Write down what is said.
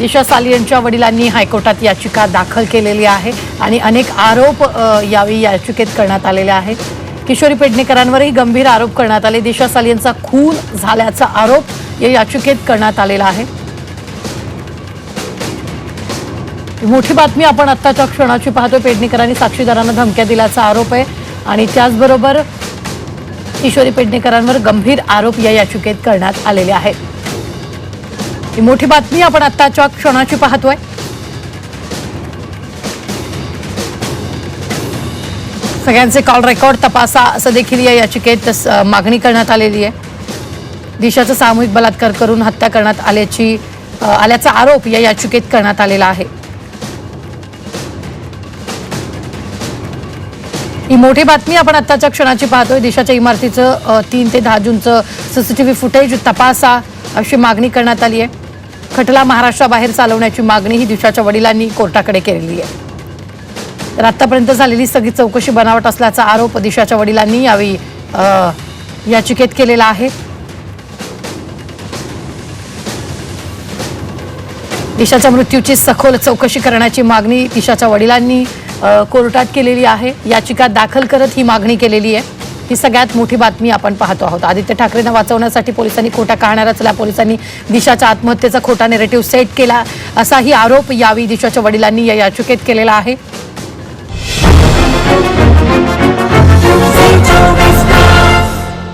दिशा साली यांच्या वडिलांनी हायकोर्टात याचिका दाखल केलेली आहे आणि अनेक आरोप यावेळी याचिकेत करण्यात आलेले आहेत. किशोरी पेडणेकरांवरही गंभीर आरोप करण्यात आले. दिशा साली यांचा खून झाल्याचा आरोप या याचिकेत करण्यात आलेला आहे. मोठी बातमी आपण आत्ताच्या क्षणाची पाहतो पेडणेकरांनी साक्षीदारांना धमक्या दिल्याचा आरोप आहे आणि त्याचबरोबर किशोरी पेडणेकरांवर गंभीर आरोप या याचिकेत करण्यात आलेले आहेत. ही मोठी बातमी आपण आत्ताच्या क्षणाची पाहतोय. सगळ्यांचे कॉल रेकॉर्ड तपासा असं देखील या याचिकेत मागणी करण्यात आलेली आहे. दिशाचा सामूहिक बलात्कार करून हत्या करण्यात आल्याची आल्याचा आरोप या याचिकेत करण्यात आलेला आहे. ही मोठी बातमी आपण आत्ताच्या क्षणाची पाहतोय. देशाच्या इमारतीचं तीन ते दहा जूनचं सीसीटीव्ही फुटेज तपासा अशी मागणी करण्यात आली आहे. खटला महाराष्ट्राबाहेर चालवण्याची मागणी ही दिशाच्या वडिलांनी कोर्टाकडे केलेली आहे. तर आतापर्यंत झालेली सगळी चौकशी बनावट असल्याचा आरोप दिशाच्या वडिलांनी यावेळी याचिकेत केलेला आहे. दिशाच्या मृत्यूची सखोल चौकशी करण्याची मागणी दिशाच्या वडिलांनी कोर्टात केलेली आहे. याचिका दाखल करत ही मागणी केलेली आहे. ही सगळ्यात मोठी बातमी आपण पाहतो आहोत. आदित्य ठाकरेंना वाचवण्यासाठी पोलिसांनी खोटा कहाण्या रचल्या पोलिसांनी दिशाच्या आत्महत्येचा खोटा नेरेटिव्ह सेट केला असाही आरोप यावेळी दिशाच्या वडिलांनी या याचिकेत केलेला आहे.